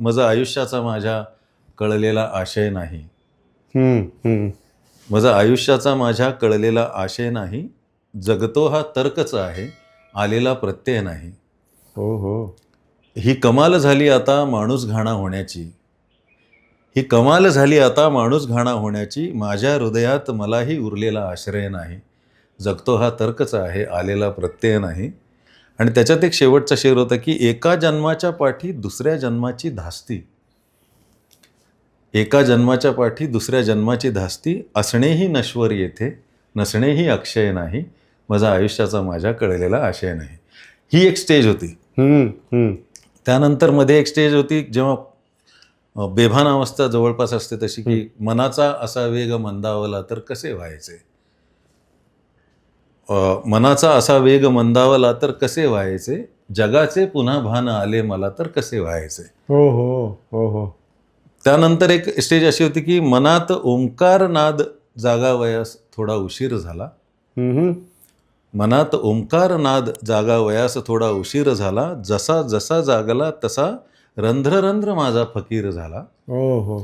मज आयुष्याचा माझ्या कळलेला आशय नाही. मज आयुष्याचा माझ्या कळलेला आशय नाही. जगतो हा तर्कच आहे आलेला प्रत्यय नाही. हो हो. ही कमाल झाली आता माणूस घाणा होण्याची. ही कमाल झाली आता माणूस घाणा होण्याची माझ्या हृदयात मलाही उरलेला आश्रय नाही. जगतो हा तर्कच आहे आलेला प्रत्यय नाही. आणि त्याच्यात एक शेवटचा शेर होता की एका जन्माच्या पाठी दुसऱ्या जन्माची धास्ती. एका जन्माच्या पाठी दुसऱ्या जन्माची धास्ती असणेही नश्वर येथे नसणेही अक्षय नाही माझा आयुष्याचा माझ्या कळलेला आशय नाही. ही एक स्टेज होती. त्यानंतरमध्ये एक स्टेज होती जेव्हा बेभान अवस्था जवळपास असते तशी की मनाचा असा वेग मंदावला तर कसे व्हायचे? मनाचा असा वेग मंदावला तर कसे व्हायचे? जगाचे पुन्हा भान आले मला तर कसे व्हायचे? हो हो हो हो. त्यानंतर एक स्टेज अशी होती की मनात ओंकार नाद जागावयास थोडा उशीर झाला. मनात ओंकार नाद जागा वयास थोडा उशीर झाला. जसा जसा जागला तसा रंध्र रंध्र माझा फकीर झाला. हो हो.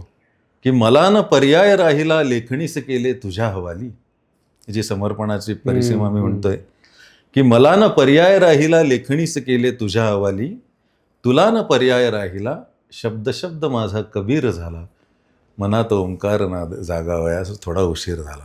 की मला न पर्याय राहिला लेखणीस केले तुझ्या हवाली. जी समर्पणाची परिसीमा मी म्हणतोय की मला न पर्याय राहिला लेखणीस केले तुझ्या हवाली तुला न पर्याय राहिला शब्द शब्द माझा कबीर झाला मनात ओंकार नाद जागा वयास थोडा उशीर झाला.